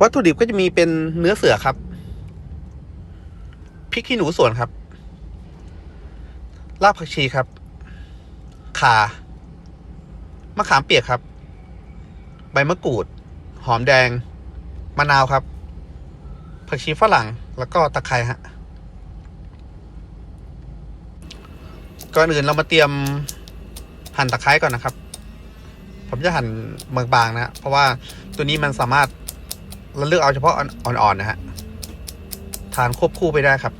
วัตถุดิบก็จะมีเป็นเนื้อเสือครับพริกขี้หนูสวนครับรากผักชีครับ ข่ามะขามเปียกครับ ใบมะกรูด หอมแดง มะนาวครับ ผักชีฝรั่ง แล้วก็ตะไคร้ฮะ ก่อนอื่นเรามาเตรียมหั่นตะไคร้ก่อนนะครับ ผมจะหั่นบางๆนะฮะเพราะว่าตัวนี้มันสามารถ เราเลือกเอาเฉพาะอ่อนๆนะฮะ ทานควบคู่ไปได้ครับ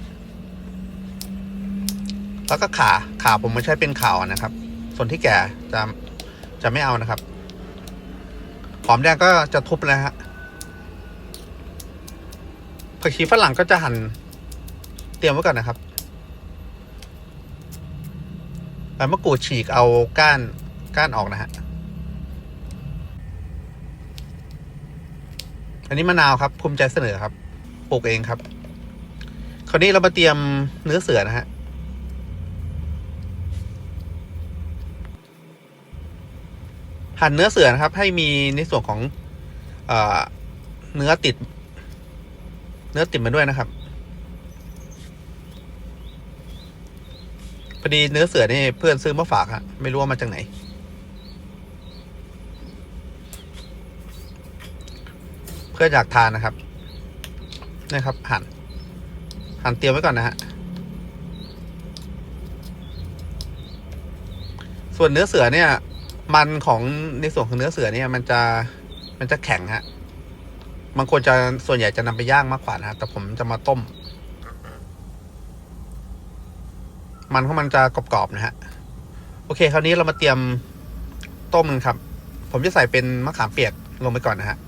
แล้วก็ขาขาผมไม่ใช่เป็นขาอ่อนนะครับ ส่วนที่แก่จะจะไม่เอานะครับ หอมแดงก็จะทุบเลยฮะผักชีฝรั่งก็จะหั่นเตรียมไว้ก่อนนะครับใบมะกรูดฉีกเอาก้านก้านออกนะฮะ อันนี้มะนาวครับภูมิใจเสนอครับปลูกเองครับ คราวนี้เรามาเตรียมเนื้อเสือนะฮะหั่นเนื้อเสือนะครับ ให้มีในส่วนของเอเนื้อติด เนื้อติดมาด้วยนะครับพอดีเนื้อเสือนี่เพื่อนซื้อมาฝากฮะไม่รู้ว่ามาจากไหน พื่อนอยากทานนะครับนี่ครับ หั่น หั่นเตรียมไว้ก่อนนะฮะ ส่วนเนื้อเสือเนี่ย มันของในส่วนของเนื้อเสือเนี่ย มันจะมันจะแข็งฮะบางคนจะส่วนใหญ่จะนำไปย่างมากกว่านะฮะแต่ผมจะมาต้ม มันของมันจะกรอบๆนะฮะ โอเค คราวนี้เรามาเตรียมต้มกันครับ ผมจะใส่เป็นมะขามเปียกลงไปก่อนนะฮะ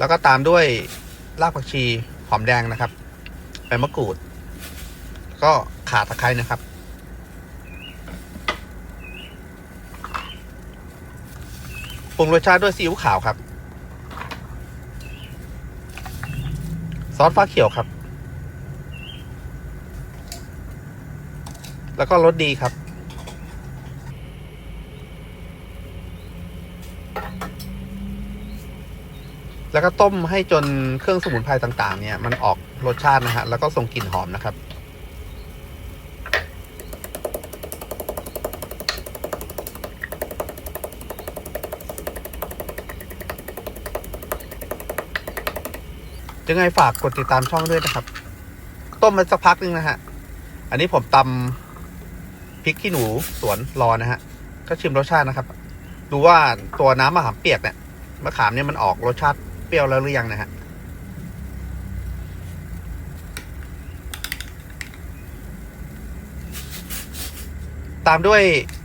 แล้วก็ตามด้วยรากผักชีหอมแดงนะครับใบมะกรูด ก็ข่าตะไคร้นะครับ ปรุงรสชาติด้วยซีอิ๊วขาวครับ ซอสฟ้าเขียวครับ แล้วก็รสดีครับ แล้วก็ต้มให้จนเครื่องสมุนไพรต่าง ๆ เนี่ย มันออกรสชาตินะฮะ แล้วก็ส่งกลิ่นหอมนะครับ ยังไงฝากกดติดตามช่องด้วยนะครับ ต้มมาสักพักนึงนะฮะ อันนี้ผมตำพริกขี้หนูสวนรอนะฮะ ก็ชิมรสชาตินะครับ ดูว่าตัวน้ำมะขามเปียกเนี่ยมะขามเนี่ยมันออกรสชาติ เปรี้ยวแล้วหรือยังนะฮะตามด้วย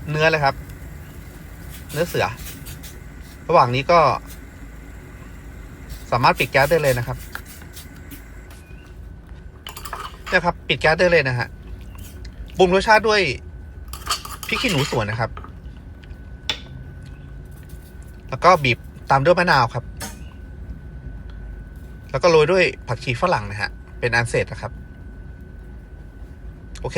เนื้อเลยครับ เนื้อเสือ ระหว่างนี้ก็ สามารถปิดแก๊สได้เลยนะครับเนี่ยครับ ปิดแก๊สได้เลยนะฮะปรุงรสชาติด้วยพริกขี้หนูสวนนะครับ แล้วก็บีบตามด้วยมะนาวครับ แล้วก็โรยด้วยผักชีฝรั่งนะฮะ เป็นอันเสร็จนะครับ โอเค